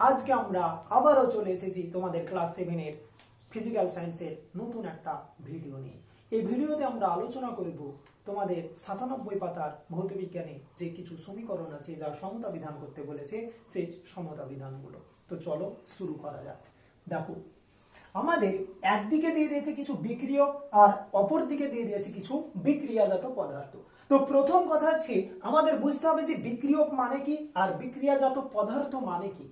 আজকে আমরা আবারও চলে এসেছি তোমাদের ক্লাস সেভেনের ফিজিক্যাল সায়েন্সের নতুন একটা ভিডিও নিয়ে। এই ভিডিওতে আমরা আলোচনা করব তোমাদের সাতানব্বই পাতার ভৌতবিজ্ঞানে যে কিছু সমীকরণ আছে যা সমতা বিধান করতে বলেছে, সেই সমতা বিধানগুলো। তো চলো শুরু করা যাক। দেখো, আমাদের একদিকে দিয়ে দিয়েছে কিছু বিক্রিয়ক আর অপর দিকে দিয়ে দিয়েছে কিছু বিক্রিয়াজাত পদার্থ। তো প্রথম কথা হচ্ছে, আমাদের বুঝতে হবে যে বিক্রিয়ক মানে কি আর বিক্রিয়াজাত পদার্থ মানে কি।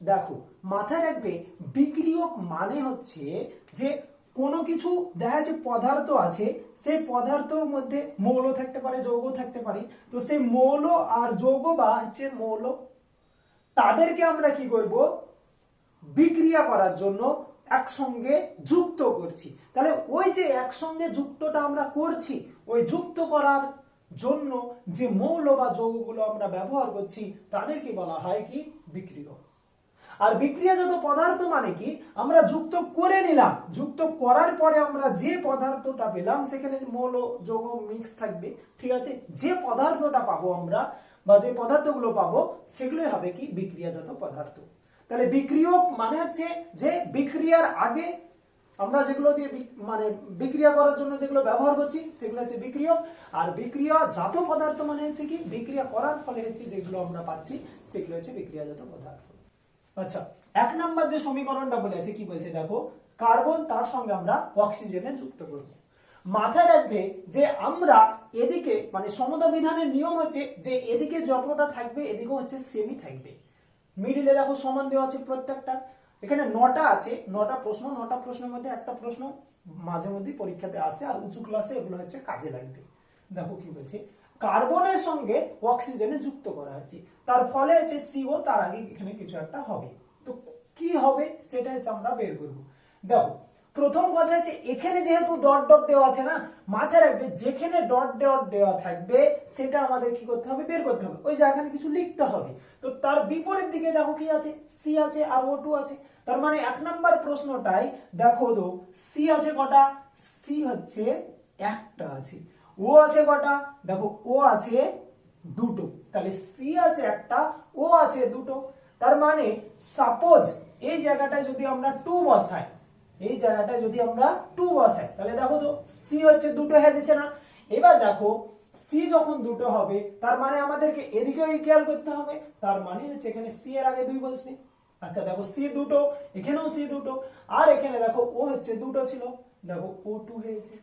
দেখো, মাথায় রাখবে, বিক্রিয়ক মানে হচ্ছে যে কোনো কিছু, দেখা যাচ্ছে পদার্থ আছে, সেই পদার্থের মধ্যে মৌল থাকতে পারে, যৌগ থাকতে পারে। তো সেই মৌল আর যৌগ বা হচ্ছে মৌল, তাদেরকে আমরা কি করব? বিক্রিয়া করার জন্য একসঙ্গে যুক্ত করছি। তাহলে ওই যে একসঙ্গে যুক্তটা আমরা করছি, ওই যুক্ত করার জন্য যে মৌল বা যৌগগুলো আমরা ব্যবহার করছি, তাদেরকে বলা হয় কি? বিক্রিয়ক। আর বিক্রিয়াজাত পদার্থ মানে কি? আমরা যুক্ত করে নিলাম। যুক্ত করার পরে আমরা যে পদার্থটা পেলাম, সেখানে মৌল, যৌগ মিক্স থাকবে, ঠিক আছে? যে পদার্থটা পাবো আমরা বা যে পদার্থগুলো পাবো, সেগুলোই হবে কি? বিক্রিয়াজাত পদার্থ। তাহলে বিক্রিয়ক মানে হচ্ছে যে বিক্রিয়ার আগে আমরা যেগুলো দিয়ে মানে বিক্রিয়া করার জন্য যেগুলো ব্যবহার করছি, সেগুলো হচ্ছে বিক্রিয়ক। আর বিক্রিয়া জাত পদার্থ মানে হচ্ছে কি? বিক্রিয়া করার ফলে হচ্ছে যেগুলো আমরা পাচ্ছি, সেগুলো হচ্ছে বিক্রিয়াজাত পদার্থ। আচ্ছা এক নাম্বার যে সমীকরণটা বলেছে, কি বলছে দেখো? কার্বন তার সঙ্গে আমরা অক্সিজেনে যুক্ত করব। মাথায় রাখবে যে আমরা এদিকে মানে সমতা বিধানের নিয়ম হচ্ছে যে এদিকে যতটা থাকবে এদিকেও হচ্ছে সেমই থাকবে। মিডিলে দেখো সমান দেওয়া আছে প্রত্যেকটা। এখানে নটা আছে, নটা প্রশ্ন, নটা প্রশ্নের মধ্যে একটা প্রশ্ন মাঝে মধ্যে পরীক্ষাতে আসে, আর উঁচু ক্লাসে এগুলো হচ্ছে কাজে লাগবে। দেখো কি বলছে কার্বনের সঙ্গে অক্সিজেনে যুক্ত করা হচ্ছে তার ফলে হচ্ছে সিও তার আগে এখানে কিছু একটা হবে। তো কি হবে সেটা হচ্ছে আমরা বের করব। দেখো, প্রথম কথা হচ্ছে এখানে যেহেতু ডট ডট দেওয়া আছে না, মাথায় রাখবে যেখানে ডট ডট দেওয়া থাকবে, সেটা আমাদের কি করতে হবে? বের করতে হবে। ওই যে এখানে কিছু লিখতে হবে। তো তার বিপরীত দিকে দেখো কি আছে? সি আছে, আর ও টু আছে। তার মানে এক নাম্বার প্রশ্নটাই, দেখো তো সি আছে কটা? সি হচ্ছে একটা আছে। ও আছে কটা? দেখো, ও আছে দুটো। তাহলে সি আছে একটা, ও আছে দুটো। তার মানে সাপোজ এই জায়গাটায় যদি আমরা টু বসাই, এই জায়গাটায় যদি আমরা টু বসাই, তাহলে দেখো তো সি হচ্ছে দুটো হয়ে না। এবার দেখো সি যখন দুটো হবে, তার মানে আমাদেরকে এদিকেও খেয়াল করতে হবে। তার মানে হচ্ছে এখানে সি এর আগে দুই বসবে। আচ্ছা দেখো সি দুটো, এখানেও সি দুটো। আর এখানে দেখো, ও হচ্ছে দুটো ছিল। দেখো, ও টু হয়েছে।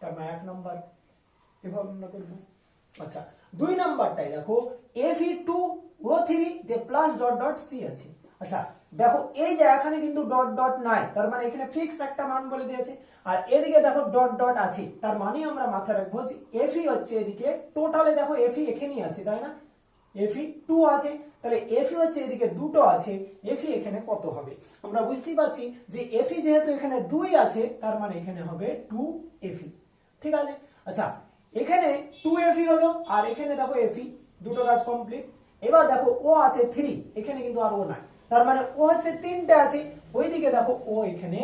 তার মানে এক number F E two O three plus dot dot C আছে। আচ্ছা এখানে কিন্তু ডট ডট নাই, তার মানে এখানে ফিক্স একটা মান বলে দিয়েছে। আর এদিকে হচ্ছে এদিকে টোটালে দেখো এফই এখানেই আছে, তাই না? এফি টু আছে, তাহলে এফি হচ্ছে এদিকে দুটো আছে এফি এখানে কত হবে? আমরা বুঝতেই পারছি যে এফি যেহেতু এখানে দুই আছে, তার মানে এখানে হবে টু এফি ঠিক আছে? আচ্ছা এখানে টু এফি হলো, আর এখানে দেখো এফি দুটো কাজ কমপ্লিট এবার দেখো ও আছে থ্রি এখানে কিন্তু আর ও নাই। তার মানে ও হচ্ছে তিনটে আছে, ওইদিকে দেখো ও এখানে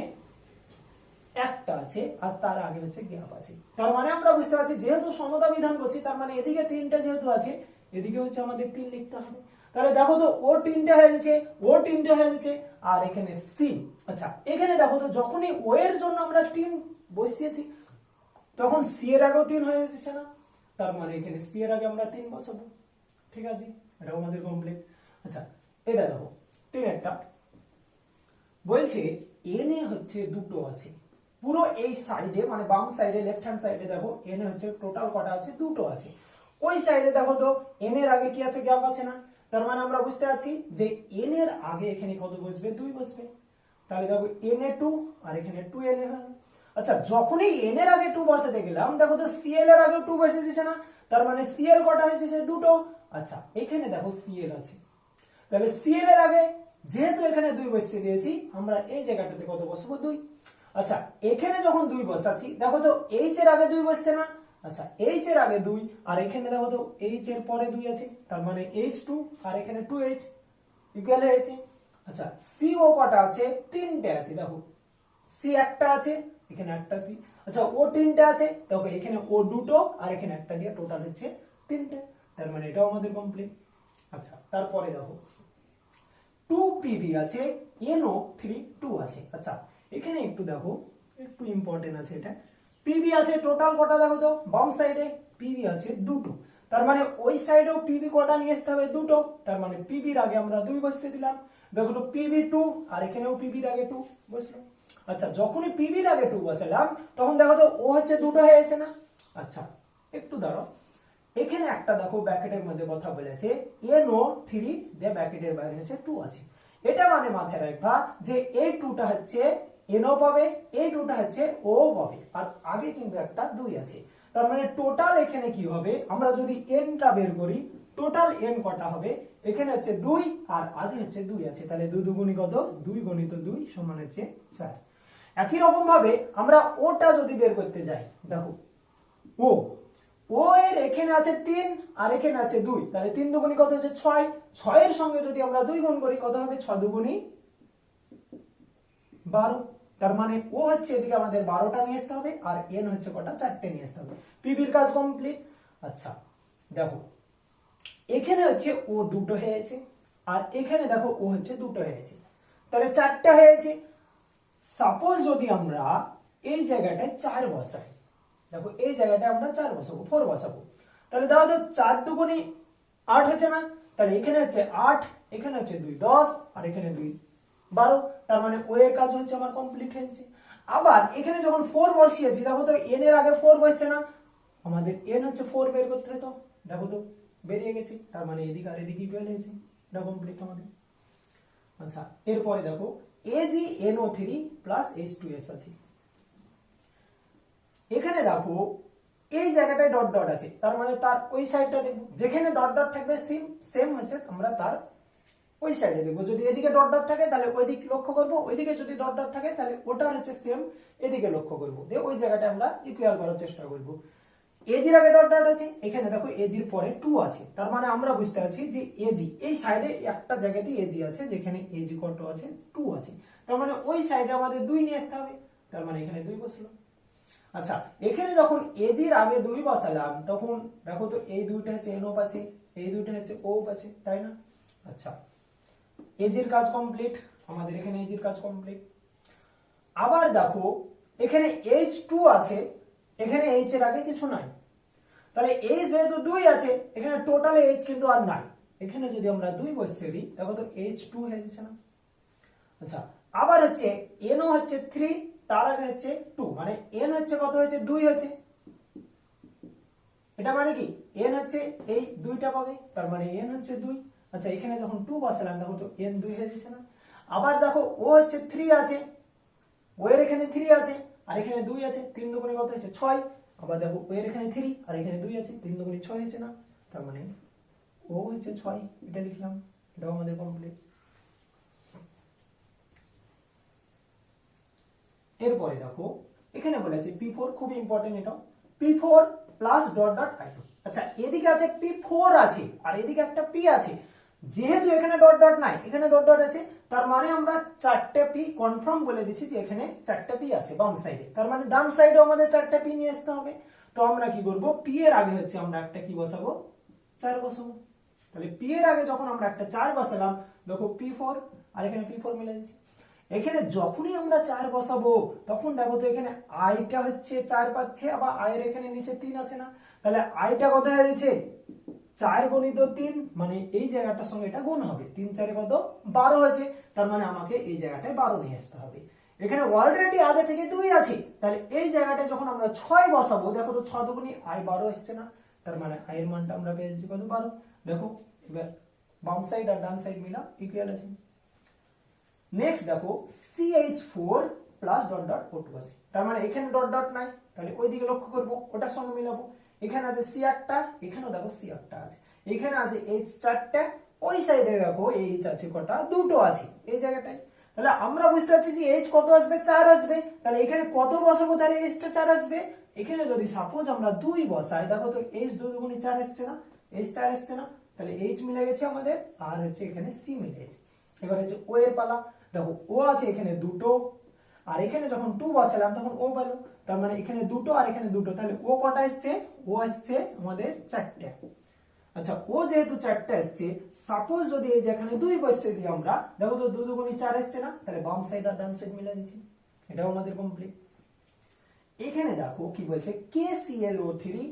একটা আছে, আর তার আগে হচ্ছে গ্যাপ আছে। তার মানে আমরা বুঝতে পারছি, যেহেতু সমতা বিধান করছি, তার মানে এদিকে তিনটা যেহেতু আছে, এদিকে হচ্ছে আমাদের তিন লিখতে হবে। তাহলে দেখো তো ও তিনটে হয়ে যাচ্ছে ও তিনটে হয়ে যাচ্ছে আর এখানে সি আচ্ছা এখানে দেখো তো, যখনই ও এর জন্য আমরা তিন বসিয়েছি তখন সি এর আগেও তিন হয়ে যাচ্ছে না তার মানে এখানে সি এর আগে আমরা তিন বসাবো। ঠিক আছে? এটাও আমাদের কমপ্লিট আচ্ছা এটা দেখো, তিন একটা। বলছে এন এ হচ্ছে দুটো আছে। পুরো এই সাইডে মানে বাম সাইডে লেফট হ্যান্ড সাইডে দেখো এন এ হচ্ছে টোটাল কটা আছে? দুটো আছে। ওই সাইডে দেখো তো এন এর আগে কি আছে গ্যাপ আছে না? তার মানে আমরা বুঝতে পারছি যে এন এর আগে এখানে কত বসবে? দুই বসবে। তাহলে দেখো এন এ টু আর এখানে টু এন এ হলো আচ্ছা যখনই এন এর আগে টু বসাতে গেলাম, দেখো তো সিএল এর আগে টু বসে দিচ্ছে না? তার মানে সিএল কটা হয়েছে? সে দুটো। আচ্ছা এখানে দেখো সিএল আছে। তাহলে সিএল এর আগে যেহেতু এখানে দুই বসিয়ে দিয়েছি, আমরা এই জায়গাটাতে কত বসাবো? দুই। আচ্ছা এখানে যখন দুই বসাচ্ছি দেখো তো এইচ এর আগে দুই বসছে না? আচ্ছা এইচ এর আগে দুই, আর এখানে দেখো তো এইচ এর পরে দুই আছে। তার মানে এইচ টু আর এখানে টু এইচ ইকুয়াল হয়েছে। আচ্ছা সি ও কটা আছে? তিনটে আছে, দেখো। সি একটা আছে এখানে একটা সি। আচ্ছা ও তিনটে আছে, দেখো এখানে ও দুটো আর এখানে একটা দিয়ে টোটাল হচ্ছে তিনটে। তার মানে এটাও আমাদের কমপ্লিট আচ্ছা তারপরে দেখো টু পিবি আছে এনও থ্রি টু আছে। আচ্ছা এখানে একটু দেখো, একটু ইম্পর্টেন্ট আছে এটা। পিবি আছে টোটাল কটা দেখো তো? বাম সাইডে পিবি আছে দুটো। তার মানে ওই সাইডেও পিবি কটা নিয়ে আসতে হবে? দুটো। তার মানে পিবির আগে আমরা দুই বসতে দিলাম। দেখো তো পিবি টু আর এখানেও পিবির আগে টু বসল। আচ্ছা যখনই পিবির আগে টু বসালাম, তখন দেখো তো ও হচ্ছে দুটো হয়েছে না? আচ্ছা একটু দাঁড়াও। এখানে একটা দেখো ব্যাকেটের মধ্যে কথা বলেছে এন ও থ্রি যে ব্যাকেটের বাইরে হচ্ছে টু আছে। এটা মানে মাথায় রাখবা যে এই টুটা হচ্ছে এনও পাবে, এই টুটা হচ্ছে ও পাবে, আর আগে কিন্তু একটা দুই আছে। তার মানে টোটাল এখানে কি হবে? আমরা যদি এনটা বের করি টোটাল এন কটা হবে? এখানে হচ্ছে দুই আর আগে হচ্ছে দুই আছে। তাহলে দুই দুগুণী কত? দুই গণিত দুই সমান হচ্ছে চার। একই রকম ভাবে আমরা ওটা যদি বের করতে যাই, দেখো, ও ও এর এখানে আছে তিন আর এখানে আছে দুই। তাহলে তিন দুগুণী কত হচ্ছে ছয়? ছয়ের সঙ্গে যদি আমরা দুই গুণ করি, কত হবে? ছ দুগুণী বারো। তার মানে ও হচ্ছে এদিকে আমাদের বারোটা নিয়ে আসতে হবে আর এন হচ্ছে কটা? চারটে নিয়ে আসতে হবে। পিবির কাজ কমপ্লিট আচ্ছা দেখো এখানে হচ্ছে ও দুটো হয়েছে, আর এখানে দেখো ও হচ্ছে দুটো হয়েছে। তাহলে চারটা হয়েছে। সাপোজ যদি আমরা এই জায়গাটায় চার বসাই, দেখো এই জায়গাটায় আমরা চার বসাবো ফোর বসাবো। তাহলে দাও তো চার দুগুণি আট হচ্ছে না? তাহলে এখানে হচ্ছে আট, এখানে হচ্ছে দুই দশ, আর এখানে দুই বারো। তার মানে ও এর কাজ হচ্ছে আমার কমপ্লিট হয়েছে। আবার এখানে যখন ফোর বসিয়েছি, দেখো তো এন এর আগে ফোর বসছে না? আমাদের এন হচ্ছে ফোর বের করতে হতো। দেখো তো বেরিয়ে গেছি, তার মানে এদিকে আর এদিকে ইকুয়াল হয়েছে এটা কমপ্লিট আমাদের। আচ্ছা এরপরে দেখো AG N O three plus H two S আছে। এখানে দেখো, এই জায়গাটায় ডট ডট আছে, তার মানে তার ওই সাইডটা দেখব যেখানে ডট ডট থাকবে সেম সেম হচ্ছে আমরা তার ওই সাইডে দেখব। যদি এদিকে ডট ডট থাকে, তাহলে ওই দিক লক্ষ্য করব ওইদিকে যদি ডট ডট থাকে, তাহলে ওটা হচ্ছে সেম এদিকে লক্ষ্য করব। দিয়ে ওই জায়গাটা আমরা ইকুয়াল করার চেষ্টা করব। এজির আগে ডট ডট আছে, এখানে দেখো এজির পরে টু আছে। তার মানে আমরা বুঝতে পারছি যে এজি এই সাইডে একটা জায়গাতে এজি আছে, যেখানে এজি কত আছে? টু আছে। তার মানে ওই সাইডে আমাদের দুই নিয়ে আসতে হবে। তার মানে এখানে দুই বসল। আচ্ছা এখানে যখন এজির আগে দুই বসালাম, তখন দেখো তো এই দুইটা হচ্ছে এন ওপ আছে, এই দুইটা হচ্ছে ও আছে, তাই না? আচ্ছা এজির কাজ কমপ্লিট আমাদের এখানে এজির কাজ কমপ্লিট আবার দেখো, এখানে এইচ টু আছে এখানে এইচ এর আগে কিছু নাই। তাহলে এইচ যেহেতু দুই আছে, এখানে টোটাল এইচ কিন্তু আর নাই। এখানে যদি আমরা দুই বসিয়ে দিই, দেখো তো এইচ টু হয়ে যাচ্ছে না? আচ্ছা আবার হচ্ছে এনও হচ্ছে থ্রি তার আগে হচ্ছে টু মানে এন হচ্ছে কত হচ্ছে দুই হচ্ছে এটা মানে কি? এন হচ্ছে এই দুইটা পাবে তার মানে এন হচ্ছে দুই। আচ্ছা এখানে যখন টু বসালাম, দেখো তো এন দুই হয়ে যাচ্ছে না? আবার দেখো ও হচ্ছে থ্রি আছে। ও এর এখানে থ্রি আছে। আর এখানে দুই আছে, তিন দুগুণে কত হচ্ছে ছয়। আবার দেখো এর এখানে থ্রি আর এখানে দুই আছে, তিন দুগুণে ছয় হচ্ছে না। তার মানে ও হচ্ছে ছয়, এটা লিখলাম, এটাও আমাদের কমপ্লিট এরপরে দেখো, এখানে বলেছে পি ফোর খুব ইম্পর্টেন্ট এটা। P four plus dot dot I two আচ্ছা এদিকে আছে পি ফোর আছে, আর এদিকে একটা পি আছে। যেহেতু এখানে ডট ডট নাই, এখানে ডট ডট আছে তার মানে আমরা চারটে পি কনফার্ম বলে দিছি যে এখানে চারটে পি আছে বাম সাইডে তার মানে ডান সাইডে আমাদের চারটে পি নিয়ে আসতে হবে। তো আমরা কি করব? পি এর আগে হচ্ছে আমরা একটা কি বসাবো? চার বসাবো। তাহলে পি এর আগে যখন আমরা একটা চার বসালাম, দেখো পি ফোর আর এখানে পি ফোর মিলে যাচ্ছে এখানে যখনই আমরা চার বসাবো, তখন দেখো তো এখানে আইটা হচ্ছে চার পাচ্ছে, আবার আয়ের এখানে নিচে তিন আছে না। তাহলে আইটা কত হয়ে যাচ্ছে চার গণিত তিন মানে এই জায়গাটার সঙ্গে এটা গুণ হবে। তিন চারে কত? বারো আছে। তার মানে আমাকে এই জায়গাটায় বারো নিয়ে আসতে হবে। এখানে অলরেডি আগে থেকে দুই আছে। তাহলে এই জায়গাটায় যখন আমরা ছয় বসাবো, দেখো তো ছ দুগুণি আই বারো এসছে না। তার মানে আয়ের মানটা আমরা পেয়েছি কত? বারো। দেখো, এবার বাম সাইড আর ডান সাইড মিলা ইকুয়াল আছে। নেক্সট দেখো CH four plus dot dot O two আছে। তার মানে এখানে ডট ডট নাই। তাহলে ওই দিকে লক্ষ্য করব, ওটার সঙ্গে মিলাবো। এখানে আছে সি একটা এখানেও দেখো সি একটা আছে। এখানে আছে এইচ চারটা, ওই সাইডে দেখো এইচ আছে কটা, দুটো আছে এই জায়গাটায়। তাহলে আমরা বুঝতে পারছি যে এইচ কত আসবে? চার আসবে। তাহলে এখানে কত বসাবো? তাহলে এইচটা চার আসবে। এখানে যদি সাপোজ আমরা দুই বসাই, দেখো তো এইচ দুই দুগুণি চার আসছে না? এইচ চার আসছে না? তাহলে এইচ মিলে গেছে আমাদের, আর হচ্ছে এখানে সি মিলে গেছে। এবার হচ্ছে ও এর পালা। দেখো ও আছে এখানে দুটো আর এখানে যখন টু বসালাম, তখন ও পেল তার মানে এখানে দুটো আর এখানে দুটো। তাহলে ও কটা এসছে? ও আসছে আমাদের চারটে। আচ্ছা ও যেহেতু চারটা এসছে সাপোজ যদি এই যে এখানে দুই বসে দিই আমরা, দেখো তো দু দুগুণি চার এসছে না? তাহলে বাম সাইড আর ডান সাইড মিলে দিচ্ছি। এটাও আমাদের কমপ্লিট এখানে দেখো কি বলছে? K Cl O three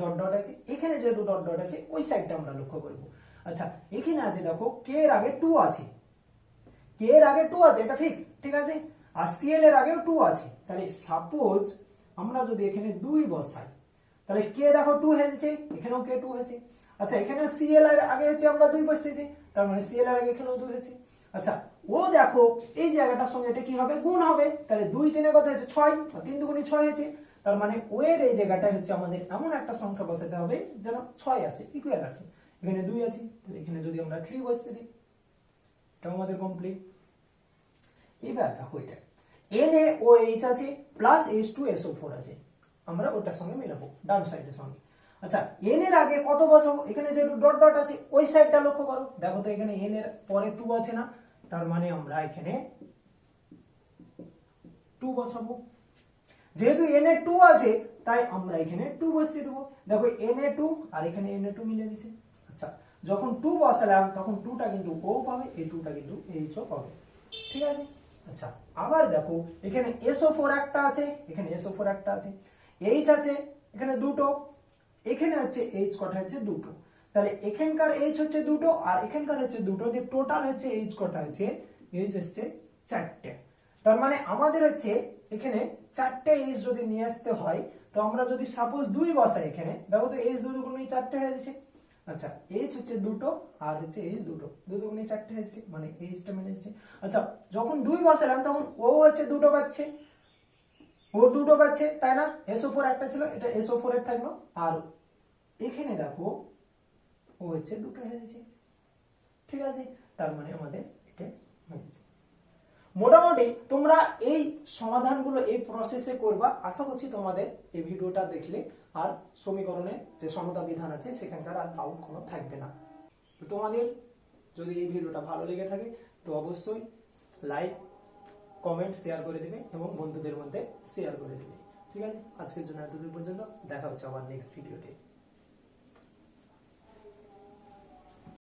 dot dot আছে। এখানে যেহেতু ডট ডট আছে, ওই সাইডটা আমরা লক্ষ্য করব। আচ্ছা এখানে আছে দেখো কে এর আগে টু আছে। কে এর আগে টু আছে, এটা ফিক্স ঠিক আছে? আর সিএল এর আগেও টু আছে। তাহলে সাপোজ আমরা যদি এখানে দুই বসাই, তাহলে কে দেখো টু হয়েছে? এখানেও কে টু হয়েছে? আচ্ছা এখানে সিএল এর আগে হচ্ছে আমরা দুই বসেছি তার মানে সিএল এর আগে এখানেও দুই হয়েছে। আচ্ছা ও দেখো এই জায়গাটার সঙ্গে এটা কি হবে? গুণ হবে। তাহলে দুই তিনে কত হচ্ছে ছয়। তিন দুগুণে ছয় হয়েছে। তার মানে ও এর এই জায়গাটা হচ্ছে আমাদের এমন একটা সংখ্যা বসাতে হবে যেন ছয় আছে ইকুয়াল আছে এখানে দুই আছে। তাহলে এখানে যদি আমরা থ্রি বসে দিই এটাও আমাদের কমপ্লিট এবার দেখো এটা। এন ও এইচ আছে plus H two SO four আছে। আমরা ওটার সঙ্গে মিলাবো, ডান সাইডের সঙ্গে। আচ্ছা এন এর আগে কত বসাবো? এখানে যেহেতু ডট ডট আছে, ওই সাইডটা লক্ষ্য করো। দেখো তো এখানে এন এর পরে টু আছে না, তার মানে আমরা এখানে টু বসাবো। যেহেতু এন এ টু আছে, তাই আমরা এখানে টু বসিয়ে দেবো। দেখো এন এ টু আর এখানে এন এ টু মিলে দিছে আচ্ছা যখন টু বসালাম, তখন টুটা কিন্তু ও পাবে, এই টুটা কিন্তু এইচও পাবে। ঠিক আছে? আচ্ছা আবার দেখো, এখানে এসও ফোর একটা আছে, এখানে এসও ফোর একটা আছে। এইচ আছে, এখানে দুটো। এখানে হচ্ছে এইচ কটা হচ্ছে দুটো। তাহলে এখানকার এইচ হচ্ছে দুটো আর এখানকার হচ্ছে দুটো দিয়ে টোটাল হচ্ছে এইচ কটা হচ্ছে? এইচ হচ্ছে চারটে। তার মানে আমাদের হচ্ছে এখানে চারটে এইচ যদি নিয়ে আসতে হয়, তো আমরা যদি সাপোজ দুই বসাই এখানে, দেখো তো এইচ দু দুগুণে চারটে হয়ে যাচ্ছে। আচ্ছা এইচ হচ্ছে দুটো আর হচ্ছে এইচ দুটো। দুটো গুণে চারটে হয়েছে মানে এইচটা মিলে যাচ্ছে। আচ্ছা যখন দুই বসালাম, তখন ও হচ্ছে দুটো পাচ্ছে। ও দুটো পাচ্ছে, তাই না? এসও ফোর একটা ছিল, এটা এসও ফোর এর থাকল। আর এখানে দেখো ও হচ্ছে দুটো হয়েছে। ঠিক আছে? তার মানে আমাদের এটা হয়েছে। মোটামুটি তোমরা এই সমাধানগুলো এই প্রসেসে করবা। আশা করছি তোমাদের এই ভিডিওটা দেখলে আর সমীকরণে যে সমতা বিধান আছে সেখানকার আর ডাউট কোনো থাকবে না। তো তোমাদের যদি এই ভিডিওটা ভালো লেগে থাকে, তো অবশ্যই লাইক কমেন্ট শেয়ার করে দেবে এবং বন্ধুদের মধ্যে শেয়ার করে দিবে। ঠিক আছে? আজকের জন্য এতদূর পর্যন্ত দেখা হচ্ছে আবার নেক্সট ভিডিওতে